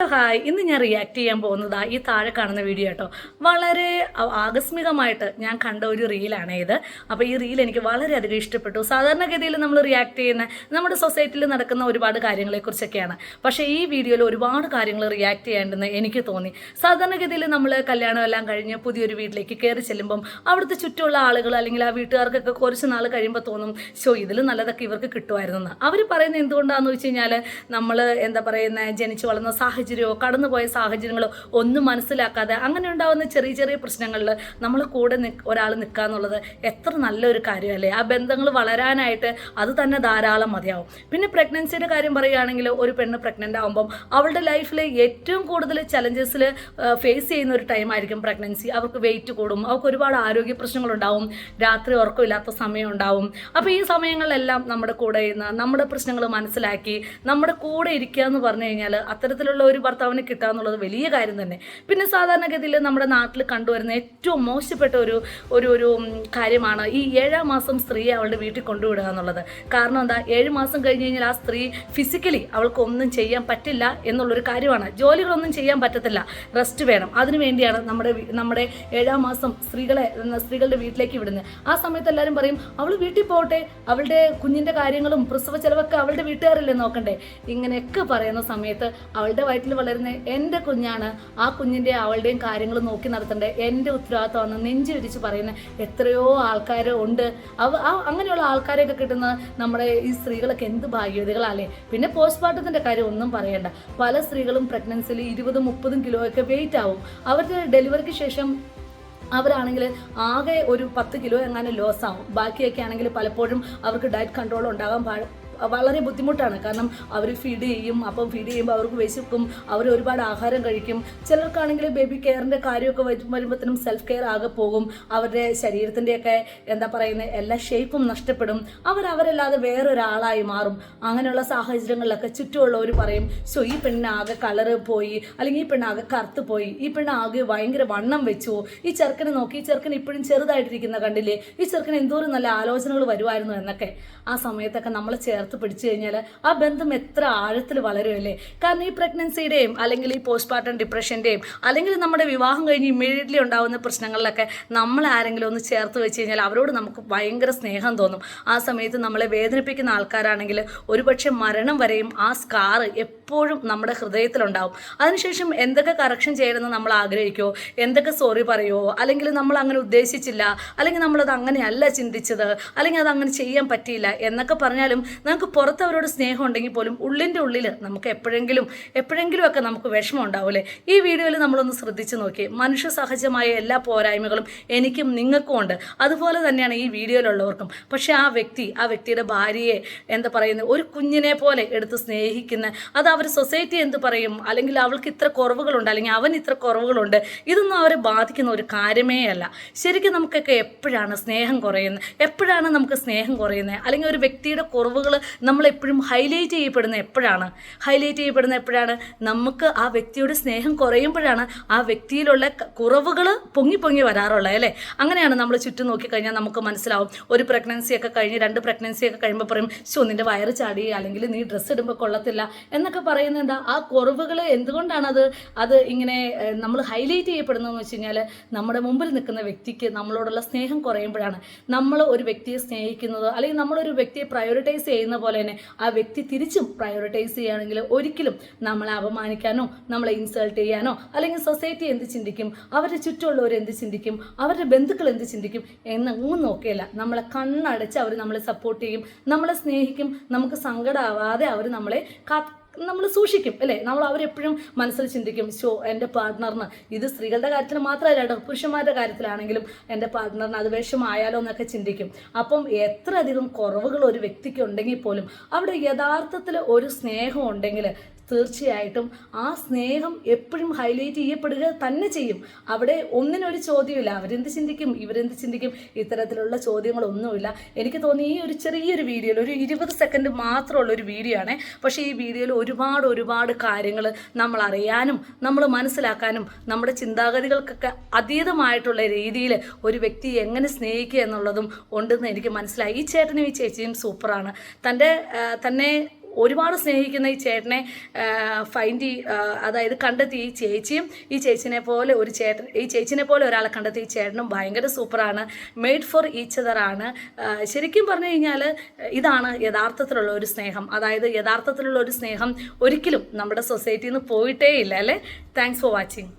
Hi ഇന്ന് ഞാൻ react ചെയ്യാൻ പോകുന്നതാ ഈ താഴെ കാണുന്ന വീഡിയോ കേട്ടോ വളരെ ആകസ്മികമായിട്ട് ഞാൻ കണ്ട ഒരു റീലാണ് ഇത്. അപ്പോൾ ഈ റീൽ എനിക്ക് വളരെയധികം ഇഷ്ടപ്പെട്ടു. സാധാരണഗതിയിൽ നമ്മൾ റിയാക്ട് ചെയ്യുന്ന നമ്മുടെ സൊസൈറ്റിയിൽ നടക്കുന്ന ഒരുപാട് കാര്യങ്ങളെക്കുറിച്ചൊക്കെയാണ് പക്ഷേ ഈ വീഡിയോയിൽ ഒരുപാട് കാര്യങ്ങൾ റിയാക്ട് ചെയ്യേണ്ടെന്ന് എനിക്ക് തോന്നി. സാധാരണഗതിയിൽ നമ്മൾ കല്യാണം എല്ലാം കഴിഞ്ഞ് പുതിയൊരു വീട്ടിലേക്ക് കയറി ചെല്ലുമ്പം അവിടുത്തെ ചുറ്റുമുള്ള ആളുകൾ അല്ലെങ്കിൽ ആ വീട്ടുകാർക്കൊക്കെ കുറച്ച് നാൾ കഴിയുമ്പോൾ തോന്നും ഷോ ഇതിൽ നല്ലതൊക്കെ ഇവർക്ക് കിട്ടുമായിരുന്നു അവർ പറയുന്നത് എന്തുകൊണ്ടാണെന്ന് വെച്ച് കഴിഞ്ഞാൽ നമ്മൾ എന്താ പറയുന്ന ജനിച്ചു വളർന്ന സാഹചര്യമോ കടന്നുപോയ സാഹചര്യങ്ങളോ ഒന്നും മനസ്സിലാക്കാതെ അങ്ങനെ ഉണ്ടാകുന്ന ചെറിയ ചെറിയ പ്രശ്നങ്ങളിൽ നമ്മൾ കൂടെ ഒരാൾ നിൽക്കുക എന്നുള്ളത് എത്ര നല്ലൊരു കാര്യമല്ലേ? ആ ബന്ധങ്ങൾ വളരാനായിട്ട് അത് തന്നെ ധാരാളം മതിയാവും. പിന്നെ പ്രഗ്നൻസിയുടെ കാര്യം പറയുകയാണെങ്കിൽ ഒരു പെണ്ണ് പ്രഗ്നന്റ് ആകുമ്പം അവളുടെ ലൈഫിൽ ഏറ്റവും കൂടുതൽ ചലഞ്ചസിൽ ഫേസ് ചെയ്യുന്ന ഒരു ടൈം ആയിരിക്കും പ്രഗ്നൻസി അവർക്ക് വെയിറ്റ് കൂടും അവർക്ക് ഒരുപാട് ആരോഗ്യ പ്രശ്നങ്ങളുണ്ടാവും രാത്രി ഉറക്കമില്ലാത്ത സമയം ഉണ്ടാവും. അപ്പോൾ ഈ സമയങ്ങളിലെല്ലാം നമ്മുടെ കൂടെ നമ്മുടെ പ്രശ്നങ്ങൾ മനസ്സിലാക്കി നമ്മുടെ കൂടെ ഇരിക്കുക എന്ന് പറഞ്ഞു കഴിഞ്ഞാൽ അത്തരത്തിലുള്ള ഒരു ഭർത്താവിനെ കിട്ടുക എന്നുള്ളത് വലിയ കാര്യം തന്നെ. പിന്നെ സാധാരണഗതിയിൽ നമ്മുടെ നാട്ടിൽ കണ്ടുവരുന്ന ഏറ്റവും മോശപ്പെട്ട ഒരു ഒരു ഒരു കാര്യമാണ് ഈ ഏഴാം മാസം സ്ത്രീയെ അവളുടെ വീട്ടിൽ കൊണ്ടുവിടുക എന്നുള്ളത്. കാരണം എന്താ? ഏഴ് മാസം കഴിഞ്ഞ് കഴിഞ്ഞാൽ ആ സ്ത്രീ ഫിസിക്കലി അവൾക്ക് ഒന്നും ചെയ്യാൻ പറ്റില്ല എന്നുള്ളൊരു കാര്യമാണ്. ജോലികളൊന്നും ചെയ്യാൻ പറ്റത്തില്ല. റെസ്റ്റ് വേണം. അതിനു വേണ്ടിയാണ് നമ്മുടെ നമ്മുടെ ഏഴാം മാസം സ്ത്രീകളെ സ്ത്രീകളുടെ വീട്ടിലേക്ക് വിടുന്നത്. ആ സമയത്ത് എല്ലാവരും പറയും അവൾ വീട്ടിൽ പോകട്ടെ അവളുടെ കുഞ്ഞിന്റെ കാര്യങ്ങളും പ്രസവ ചെലവൊക്കെ അവളുടെ വീട്ടുകാരല്ലേ നോക്കണ്ടേ? ഇങ്ങനെയൊക്കെ പറയുന്ന സമയത്ത് അവളുടെ വയറ്റിൽ വളരുന്ന എന്റെ കുഞ്ഞാണ് ആ കുഞ്ഞിന്റെ അവളുടെയും കാര്യങ്ങൾ നോക്കി നടത്തേണ്ടത് എന്റെ ഉത്തരവാദിത്തമാണ് നെഞ്ചു വിരിച്ച് പറയുന്ന എത്രയോ ആൾക്കാർ ഉണ്ട്. അവ അങ്ങനെയുള്ള ആൾക്കാരെയൊക്കെ കിട്ടുന്ന നമ്മുടെ ഈ സ്ത്രീകളൊക്കെ എന്ത് ഭാഗ്യവതികളല്ലേ? പിന്നെ പോസ്റ്റ്മോർട്ടത്തിന്റെ കാര്യം ഒന്നും പറയണ്ട. പല സ്ത്രീകളും പ്രഗ്നൻസിയിൽ ഇരുപതും മുപ്പതും കിലോ ഒക്കെ വെയിറ്റ് ആവും. അവരുടെ ഡെലിവറിക്ക് ശേഷം അവരാണെങ്കിൽ ആകെ ഒരു പത്ത് കിലോ എങ്ങാനും ലോസ് ആവും. ബാക്കിയൊക്കെ ആണെങ്കിൽ പലപ്പോഴും അവർക്ക് ഡയറ്റ് കൺട്രോൾ ഉണ്ടാകാൻ വളരെ ബുദ്ധിമുട്ടാണ്. കാരണം അവർ ഫീഡ് ചെയ്യും അപ്പം ഫീഡ് ചെയ്യുമ്പോൾ അവർക്ക് വിശക്കും അവർ ഒരുപാട് ആഹാരം കഴിക്കും. ചിലർക്കാണെങ്കിൽ ബേബി കെയറിന്റെ കാര്യമൊക്കെ വരും- വരുമ്പോഴത്തേനും സെൽഫ് കെയർ ആകെ പോകും. അവരുടെ ശരീരത്തിന്റെയൊക്കെ എന്താ പറയുന്നത് എല്ലാ ഷേപ്പും നഷ്ടപ്പെടും. അവർ അവരല്ലാതെ വേറൊരാളായി മാറും. അങ്ങനെയുള്ള സാഹചര്യങ്ങളിലൊക്കെ ചുറ്റുമുള്ളവർ പറയും സോ ഈ പെണ്ണിന് ആകെ കളറ് പോയി അല്ലെങ്കിൽ ഈ പെണ്ണ് ആകെ കറുത്ത് പോയി ഈ പെണ്ണ് ആകെ ഭയങ്കര വണ്ണം വെച്ചു. ഈ ചെറുക്കനെ നോക്കി ഈ ചെറുക്കൻ ഇപ്പോഴും ചെറുതായിട്ടിരിക്കുന്ന കണ്ടില്ലേ? ഈ ചെറുക്കൻ എന്തോരം നല്ല ആലോചനകൾ വരുമായിരുന്നു എന്നൊക്കെ ആ സമയത്തൊക്കെ നമ്മൾ ചേർത്ത് പിടിച്ചു കഴിഞ്ഞാൽ ആ ബന്ധം എത്ര ആഴത്തിൽ വളരുമല്ലേ? കാരണം ഈ പ്രഗ്നൻസിയുടെയും അല്ലെങ്കിൽ ഈ പോസ്റ്റ്മോർട്ടം ഡിപ്രഷന്റെയും അല്ലെങ്കിൽ നമ്മുടെ വിവാഹം കഴിഞ്ഞ് ഇമ്മീഡിയറ്റ്ലി ഉണ്ടാകുന്ന പ്രശ്നങ്ങളിലൊക്കെ നമ്മൾ ആരെങ്കിലും ഒന്ന് ചേർത്ത് വെച്ച് കഴിഞ്ഞാൽ അവരോട് നമുക്ക് ഭയങ്കര സ്നേഹം തോന്നും. ആ സമയത്ത് നമ്മളെ വേദനിപ്പിക്കുന്ന ആൾക്കാരാണെങ്കിൽ ഒരുപക്ഷെ മരണം വരെയും ആ സ്കാർ എപ്പോഴും നമ്മുടെ ഹൃദയത്തിലുണ്ടാവും. അതിനുശേഷം എന്തൊക്കെ കറക്ഷൻ ചെയ്യണമെന്ന് നമ്മൾ ആഗ്രഹിക്കുമോ എന്തൊക്കെ സോറി പറയുമോ അല്ലെങ്കിൽ നമ്മൾ അങ്ങനെ ഉദ്ദേശിച്ചില്ല അല്ലെങ്കിൽ നമ്മളത് അങ്ങനെയല്ല ചിന്തിച്ചത് അല്ലെങ്കിൽ അത് അങ്ങനെ ചെയ്യാൻ പറ്റിയില്ല എന്നൊക്കെ പറഞ്ഞാലും നമുക്ക് പുറത്ത് അവരോട് സ്നേഹം ഉണ്ടെങ്കിൽ പോലും ഉള്ളിന്റെ ഉള്ളിൽ നമുക്ക് എപ്പോഴെങ്കിലും എപ്പോഴെങ്കിലും ഒക്കെ നമുക്ക് വിഷമം ഉണ്ടാവില്ലേ ഈ വീഡിയോയിൽ നമ്മളൊന്ന് ശ്രദ്ധിച്ച് നോക്കി. മനുഷ്യ സഹജമായ എല്ലാ പോരായ്മകളും എനിക്കും നിങ്ങൾക്കും ഉണ്ട്. അതുപോലെ തന്നെയാണ് ഈ വീഡിയോയിലുള്ളവർക്കും. പക്ഷേ ആ വ്യക്തി ആ വ്യക്തിയുടെ ഭാര്യയെ എന്താ പറയുന്നത് ഒരു കുഞ്ഞിനെ പോലെ എടുത്ത് സ്നേഹിക്കുന്ന അത് അവർ സൊസൈറ്റി എന്ത് പറയും? അല്ലെങ്കിൽ അവൾക്ക് ഇത്ര കുറവുകളുണ്ട് അല്ലെങ്കിൽ അവൻ ഇത്ര കുറവുകളുണ്ട് ഇതൊന്നും അവരെ ബാധിക്കുന്ന ഒരു കാര്യമേ അല്ല. ശരിക്കും നമുക്കൊക്കെ എപ്പോഴാണ് സ്നേഹം കുറയുന്നത്? എപ്പോഴാണ് നമുക്ക് സ്നേഹം കുറയുന്നത്? അല്ലെങ്കിൽ ഒരു വ്യക്തിയുടെ കുറവുകൾ നമ്മളെപ്പോഴും ഹൈലൈറ്റ് ചെയ്യപ്പെടുന്ന എപ്പോഴാണ്? ഹൈലൈറ്റ് ചെയ്യപ്പെടുന്ന എപ്പോഴാണ്? നമുക്ക് ആ വ്യക്തിയുടെ സ്നേഹം കുറയുമ്പോഴാണ് ആ വ്യക്തിയിലുള്ള കുറവുകൾ പൊങ്ങി പൊങ്ങി വരാറുള്ളത് അല്ലേ? അങ്ങനെയാണ് നമ്മൾ ചുറ്റും നോക്കിക്കഴിഞ്ഞാൽ നമുക്ക് മനസ്സിലാവും. ഒരു പ്രഗ്നൻസി ഒക്കെ കഴിഞ്ഞ് രണ്ട് പ്രഗ്നൻസി ഒക്കെ കഴിയുമ്പോൾ പറയും ഷോ നിന്റെ വയറ് ചാടി അല്ലെങ്കിൽ നീ ഡ്രസ്സ് ഇടുമ്പോൾ കൊള്ളത്തില്ല. എന്നൊക്കെ പറയുന്നത് എന്താ ആ കുറവുകൾ എന്തുകൊണ്ടാണ് അത് അത് ഇങ്ങനെ നമ്മൾ ഹൈലൈറ്റ് ചെയ്യപ്പെടുന്നതെന്ന് വെച്ച് കഴിഞ്ഞാൽ നമ്മുടെ മുമ്പിൽ നിൽക്കുന്ന വ്യക്തിക്ക് നമ്മളോടുള്ള സ്നേഹം കുറയുമ്പോഴാണ്. നമ്മൾ ഒരു വ്യക്തിയെ സ്നേഹിക്കുന്നത് അല്ലെങ്കിൽ നമ്മളൊരു വ്യക്തിയെ പ്രയോറിറ്റൈസ് ചെയ്യുന്ന പോലെ തന്നെ ആ വ്യക്തി തിരിച്ചും പ്രയോറിറ്റൈസ് ചെയ്യുകയാണെങ്കിൽ ഒരിക്കലും നമ്മളെ അപമാനിക്കാനോ നമ്മളെ ഇൻസൾട്ട് ചെയ്യാനോ അല്ലെങ്കിൽ സൊസൈറ്റി എന്ത് ചിന്തിക്കും അവരുടെ ചുറ്റുമുള്ളവർ എന്ത് ചിന്തിക്കും അവരുടെ ബന്ധുക്കൾ എന്ത് ചിന്തിക്കും എന്നൊന്നും നോക്കിയല്ല നമ്മളെ കണ്ണടച്ച് അവർ നമ്മളെ സപ്പോർട്ട് ചെയ്യും നമ്മളെ സ്നേഹിക്കും നമുക്ക് സങ്കടമാവാതെ അവർ നമ്മളെ കാത്ത് നമ്മൾ സൂക്ഷിക്കും അല്ലേ? നമ്മൾ അവരെപ്പോഴും മനസ്സിൽ ചിന്തിക്കും ഷോ എന്റെ പാർട്ട്ണറിന് ഇത് സ്ത്രീകളുടെ കാര്യത്തിൽ മാത്രമല്ല കേട്ടോ പുരുഷന്മാരുടെ കാര്യത്തിലാണെങ്കിലും എന്റെ പാർട്ട്ണറിന് അത് വിഷമായാലോ എന്നൊക്കെ ചിന്തിക്കും. അപ്പം എത്ര അധികം കുറവുകൾ ഒരു വ്യക്തിക്ക് ഉണ്ടെങ്കിൽ പോലും അവിടെ യഥാർത്ഥത്തിൽ ഒരു സ്നേഹം ഉണ്ടെങ്കിൽ തീർച്ചയായിട്ടും ആ സ്നേഹം എപ്പോഴും ഹൈലൈറ്റ് ചെയ്യപ്പെടുക തന്നെ ചെയ്യും. അവിടെ ഒന്നിനൊരു ചോദ്യമില്ല. അവരെന്ത് ചിന്തിക്കും? ഇവരെന്ത് ചിന്തിക്കും? ഇത്തരത്തിലുള്ള ചോദ്യങ്ങളൊന്നുമില്ല. എനിക്ക് തോന്നി ഈ ഒരു ചെറിയൊരു വീഡിയോയിൽ ഒരു ഇരുപത് സെക്കൻഡ് മാത്രമുള്ള ഒരു വീഡിയോ ആണ്. പക്ഷേ ഈ വീഡിയോയിൽ ഒരുപാട് ഒരുപാട് കാര്യങ്ങൾ നമ്മൾ അറിയാനും നമ്മൾ മനസ്സിലാക്കാനും നമ്മുടെ ചിന്താഗതികൾക്കൊക്കെ അതീതമായിട്ടുള്ള രീതിയിൽ ഒരു വ്യക്തി എങ്ങനെ സ്നേഹിക്കുക എന്നുള്ളതും ഉണ്ടെന്ന് എനിക്ക് മനസ്സിലായി. ഈ ചേട്ടനും ഈ ചേച്ചിയും സൂപ്പറാണ് തന്റെ തന്നെ ഒരുപാട് സ്നേഹിക്കുന്ന ഈ ചേട്ടനെ ഫൈൻഡ് അതായത് കണ്ടെത്തി ഈ ചേച്ചിയും ഈ ചേച്ചിനെ പോലെ ഒരു ചേട്ടൻ ഈ ചേച്ചിനെ പോലെ ഒരാളെ കണ്ടെത്തി ഈ ചേട്ടനും ഭയങ്കര സൂപ്പറാണ്. മെയ്ഡ് ഫോർ ഈച്ച് ആണ്. ശരിക്കും പറഞ്ഞു കഴിഞ്ഞാൽ ഇതാണ് യഥാർത്ഥത്തിലുള്ള ഒരു സ്നേഹം. അതായത് യഥാർത്ഥത്തിലുള്ള ഒരു സ്നേഹം ഒരിക്കലും നമ്മുടെ സൊസൈറ്റിയിൽ നിന്ന് പോയിട്ടേ ഇല്ല അല്ലേ? Thanks for watching